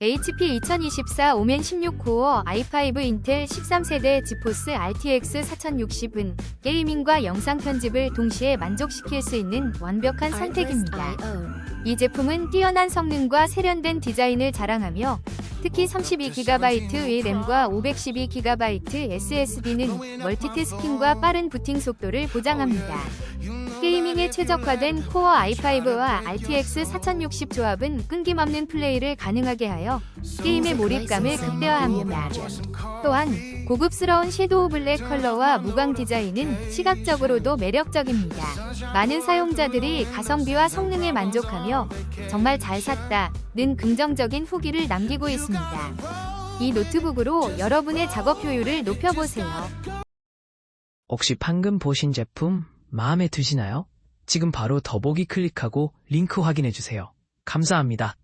HP 2024 오멘 16코어 i5 인텔 13세대 지포스 RTX 4060은 게이밍과 영상 편집을 동시에 만족시킬 수 있는 완벽한 선택입니다. 이 제품은 뛰어난 성능과 세련된 디자인을 자랑하며 특히 32GB의 램과 512GB SSD는 멀티태스킹과 빠른 부팅 속도를 보장합니다. 게이밍에 최적화된 코어 i5와 RTX 4060 조합은 끊김없는 플레이를 가능하게 하여 게임의 몰입감을 극대화합니다. 또한 고급스러운 섀도우 블랙 컬러와 무광 디자인은 시각적으로도 매력적입니다. 많은 사용자들이 가성비와 성능에 만족하며 정말 잘 샀다는 긍정적인 후기를 남기고 있습니다. 이 노트북으로 여러분의 작업 효율을 높여보세요. 혹시 방금 보신 제품 마음에 드시나요? 지금 바로 더보기 클릭하고 링크 확인해주세요. 감사합니다.